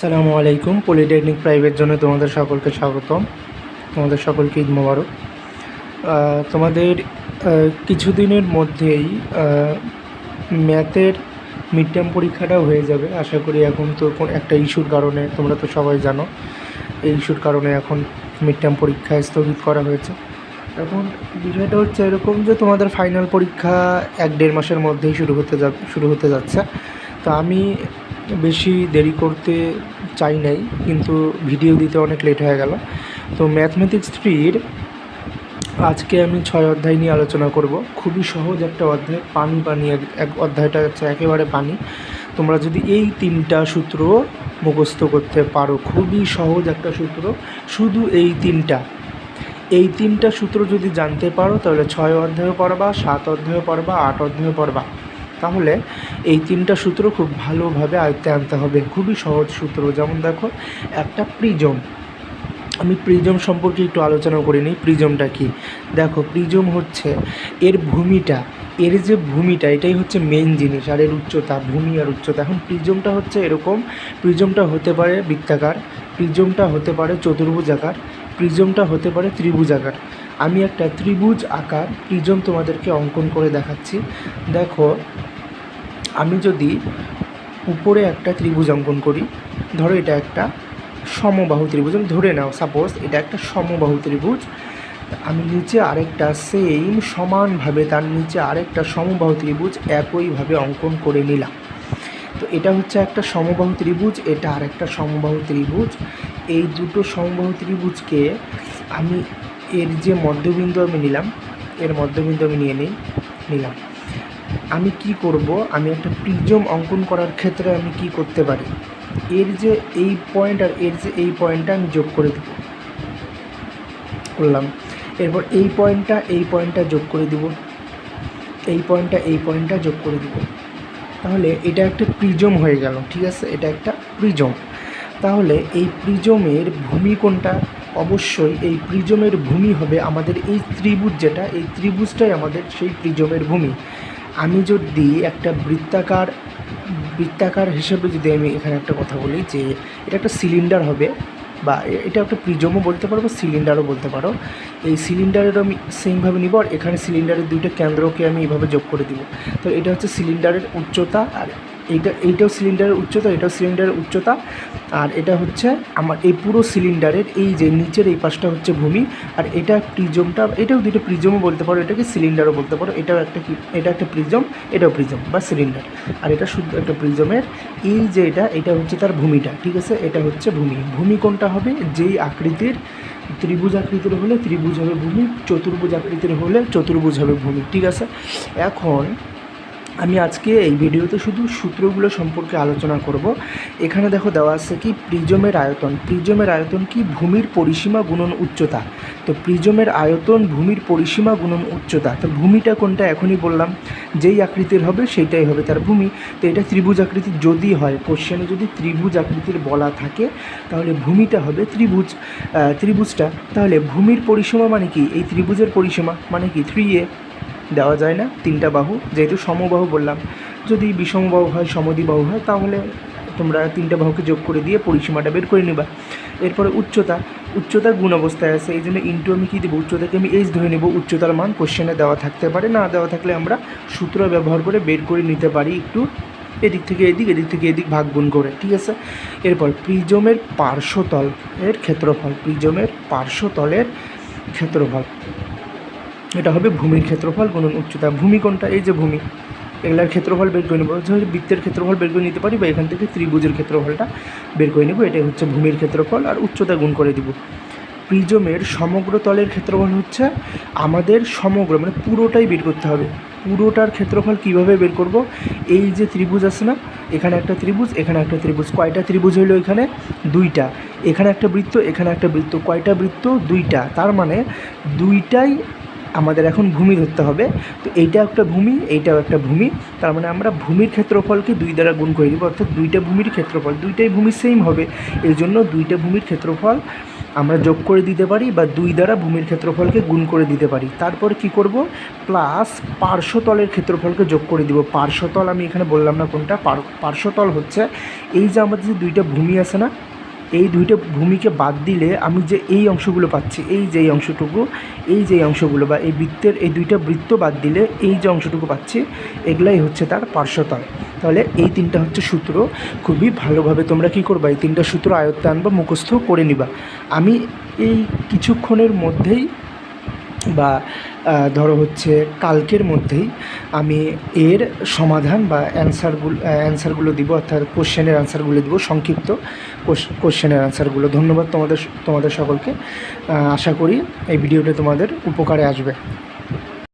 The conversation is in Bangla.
সালামু আলাইকুম, পলিটেকনিক প্রাইভেট জন্য তোমাদের সকলকে স্বাগতম। তোমাদের সকলকে ঈদ মোবারক। তোমাদের কিছুদিনের মধ্যেই ম্যাথের মিড টার্ম পরীক্ষাটাও হয়ে যাবে। আশা করি এখন তো একটা ইস্যুর কারণে, তোমরা তো সবাই জানো, এই ইস্যুর কারণে এখন মিড টার্ম পরীক্ষা স্থগিত করা হয়েছে। এখন বিষয়টা হচ্ছে এরকম যে তোমাদের ফাইনাল পরীক্ষা এক দেড় মাসের মধ্যেই শুরু হতে যা শুরু হতে যাচ্ছে। তো আমি বেশি দেরি করতে চাই নাই, কিন্তু ভিডিও দিতে অনেক লেট হয়ে গেল। তো ম্যাথমেটিক্স থ্রির আজকে আমি ছয় অধ্যায় নিয়ে আলোচনা করব। খুবই সহজ একটা অধ্যায়, পানি পানি এক- অধ্যায়টা হচ্ছে একেবারে পানি। তোমরা যদি এই তিনটা সূত্র মুখস্থ করতে পারো, খুবই সহজ একটা সূত্র, শুধু এই তিনটা। এই তিনটা সূত্র যদি জানতে পারো, তাহলে ছয় অধ্যায়ও পড়বা, সাত অধ্যায়ও পড়বা, আট অধ্যায়ও পড়বা। তাহলে এই তিনটা সূত্র খুব ভালোভাবে আয়ত্তে আনতে হবে। খুবই সহজ সূত্র। যেমন দেখো, একটা প্রিজম। আমি প্রিজম সম্পর্কে একটু আলোচনা করে নিই। প্রিজমটা কি? দেখো, প্রিজম হচ্ছে এর ভূমিটা, এর যে ভূমিটা, এটাই হচ্ছে মেন জিনিস, আর এর উচ্চতা, ভূমি আর উচ্চতা। এখন প্রিজমটা হচ্ছে এরকম। প্রিজমটা হতে পারে বৃত্তাকার, প্রিজমটা হতে পারে চতুর্ভুজ আকার প্রিজমটা হতে পারে ত্রিভুজ আকার আমি একটা ত্রিভুজ আকার, প্রিজম তোমাদেরকে অঙ্কন করে দেখাচ্ছি। দেখো আমি যদি উপরে একটা ত্রিভুজ অঙ্কন করি, ধরো এটা একটা সমবাহু ত্রিভুজ, আমি ধরে নাও সাপোজ এটা একটা সমবাহু ত্রিভুজ, আমি নিচে আরেকটা সেম সমানভাবে তার নিচে আরেকটা সমবাহু ত্রিভুজ একইভাবে অঙ্কন করে নিলাম। তো এটা হচ্ছে একটা সমবাহু ত্রিভুজ, এটা আরেকটা সমবাহু ত্রিভুজ। এই দুটো সমবাহু ত্রিভুজকে আমি এর যে মধ্যবিন্দু আমি নিলাম, এর মধ্যবিন্দু আমি নিয়ে নিই, নিলাম। আমি কি করব? আমি একটা প্রিজম অঙ্কন করার ক্ষেত্রে আমি কি করতে পারি? এর যে এই পয়েন্ট আর এর যে এই পয়েন্টটা আমি যোগ করে দেব। করলাম। এরপর এই পয়েন্টটা এই পয়েন্টটা যোগ করে দিব। এই পয়েন্টটা এই পয়েন্টটা যোগ করে দিব। তাহলে এটা একটা প্রিজম হয়ে গেল, ঠিক আছে? এটা একটা প্রিজম তাহলে এই প্রিজমের ভূমি কোনটা? অবশ্যই এই প্রিজমের ভূমি হবে আমাদের এই ত্রিভুজ যেটা, এই ত্রিভুজটাই আমাদের সেই প্রিজমের ভূমি। আমি যদি একটা বৃত্তাকার বৃত্তাকার হিসেবে যদি আমি এখানে একটা কথা বলি যে এটা একটা সিলিন্ডার হবে বা এটা একটা প্রিজমও বলতে পারো বা সিলিন্ডারও বলতে পারো, এই সিলিন্ডারের আমি সেমভাবে নিব আর এখানে সিলিন্ডারের দুইটা কেন্দ্রকে আমি এইভাবে যোগ করে দিব। তো এটা হচ্ছে সিলিন্ডারের উচ্চতা আর এইটা, এইটাও সিলিন্ডারের উচ্চতা, এটাও সিলিন্ডারের উচ্চতা। আর এটা হচ্ছে আমার, এই পুরো সিলিন্ডারের এই যে নিচের এই পাশটা হচ্ছে ভূমি, আর এটা প্রিজমটা এটাও দুটো প্রিজমও বলতে পারো, এটাকে সিলিন্ডারও বলতে পারো, এটাও একটা কি, এটা একটা প্রিজম এটাও প্রিজম বা সিলিন্ডার আর এটা শুধু একটা প্রিজমের এই যে এটা এটা হচ্ছে তার ভূমিটা, ঠিক আছে? এটা হচ্ছে ভূমি। ভূমি কোনটা হবে? যেই আকৃতির, ত্রিভুজ আকৃতির হলে ত্রিভুজ হবে ভূমি, চতুর্ভুজ আকৃতির হলে চতুর্ভুজ হবে ভূমি, ঠিক আছে? এখন আমি আজকে এই ভিডিওতে শুধু সূত্রগুলো সম্পর্কে আলোচনা করব। এখানে দেখো দেওয়া আছে কি, প্রিজমের আয়তন। প্রিজমের আয়তন কি? ভূমির পরিসীমা গুণন উচ্চতা। তো প্রিজমের আয়তন, ভূমির পরিসীমা গুণন উচ্চতা। তো ভূমিটা কোনটা? এখনই বললাম। যেই আকৃতির হবে সেইটাই হবে তার ভূমি। তো এটা ত্রিভুজ আকৃতির যদি হয় কোশ্চেনে যদি ত্রিভুজ আকৃতির বলা থাকে, তাহলে ভূমিটা হবে ত্রিভুজ। ত্রিভুজটা। তাহলে ভূমির পরিসীমা মানে কি? এই ত্রিভুজের পরিসীমা মানে কি? থ্রি এ দেওয়া যায় না, তিনটা বাহু, যেহেতু সমবাহু বললাম। যদি বিষমবাহু হয়, সমদ্বিবাহু হয়, তাহলে তোমরা তিনটা বাহুকে যোগ করে দিয়ে পরিসীমাটা বের করে নেবা। এরপরে উচ্চতা উচ্চতা গুণ অবস্থায় আছে, এই জন্য ইন্টু আমি কী দেবো? উচ্চতাকে আমি এইচ ধরে নেব, উচ্চতার মান কোশ্চেনে দেওয়া থাকতে পারে, না দেওয়া থাকলে আমরা সূত্র ব্যবহার করে বের করে নিতে পারি একটু এদিক থেকে এদিক এদিক থেকে এদিক, ভাগ গুণ করে, ঠিক আছে? এরপর প্রিজমের পার্শ্বতল এর ক্ষেত্রফল, প্রিজমের পার্শ্বতলের ক্ষেত্রফল। এটা হবে ভূমির ক্ষেত্রফল গুণন উচ্চতা। ভূমি কোনটা? এই যে ভূমি। এগুলার ক্ষেত্রফল বের করে নেব। বৃত্তের ক্ষেত্রফল বের করে নিতে পারি বা এখান থেকে ত্রিভুজের ক্ষেত্রফলটা বের করে নেব। এটাই হচ্ছে ভূমির ক্ষেত্রফল আর উচ্চতা গুণ করে দিব। প্রিজমের সমগ্র তলের ক্ষেত্রফল হচ্ছে আমাদের সমগ্র মানে পুরোটাই বের করতে হবে। পুরোটার ক্ষেত্রফল কীভাবে বের করব? এই যে ত্রিভুজ আছে না, এখানে একটা ত্রিভুজ, এখানে একটা ত্রিভুজ। কয়টা ত্রিভুজ হইল এখানে? দুইটা। এখানে একটা বৃত্ত, এখানে একটা বৃত্ত। কয়টা বৃত্ত? দুইটা। তার মানে দুইটাই আমাদের এখন ভূমি ধরতে হবে। তো এইটা একটা ভূমি, এইটাও একটা ভূমি। তার মানে আমরা ভূমির ক্ষেত্রফলকে দুই দ্বারা গুণ করে দিব, অর্থাৎ দুইটা ভূমির ক্ষেত্রফল, দুইটাই ভূমি সেম হবে। এই জন্য দুইটা ভূমির ক্ষেত্রফল আমরা যোগ করে দিতে পারি বা দুই দ্বারা ভূমির ক্ষেত্রফলকে গুণ করে দিতে পারি। তারপর কি করব? প্লাস পার্শ্বতলের ক্ষেত্রফলকে যোগ করে দিব। পার্শ্বতল আমি এখানে বললাম না কোনটা, পার- পার্শ্বতল হচ্ছে এই যে আমাদের যে দুইটা ভূমি আছে না এই দুইটা ভূমিকে বাদ দিলে আমি যে এই অংশগুলো পাচ্ছি, এই যে এই অংশটুকু, এই যে অংশগুলো বা এই বৃত্তের এই দুইটা বৃত্ত বাদ দিলে এই যে অংশটুকু পাচ্ছি, এগুলাই হচ্ছে তার পার্শ্বতল। তাহলে এই তিনটা হচ্ছে সূত্র। খুবই ভালোভাবে তোমরা কি করবা? এই তিনটা সূত্র আয়ত্তে আনবা মুখস্থ করে নিবা। আমি এই কিছুক্ষণের মধ্যেই বা ধরো হচ্ছে কালকের মধ্যেই আমি এর সমাধান বা অ্যান্সারগুলো অ্যান্সারগুলো দিব, অর্থাৎ কোশ্চেনের অ্যান্সারগুলো দিব, সংক্ষিপ্ত কোশ্চেনের অ্যান্সারগুলো ধন্যবাদ তোমাদের তোমাদের সকলকে। আশা করি এই ভিডিওটা তোমাদের উপকারে আসবে।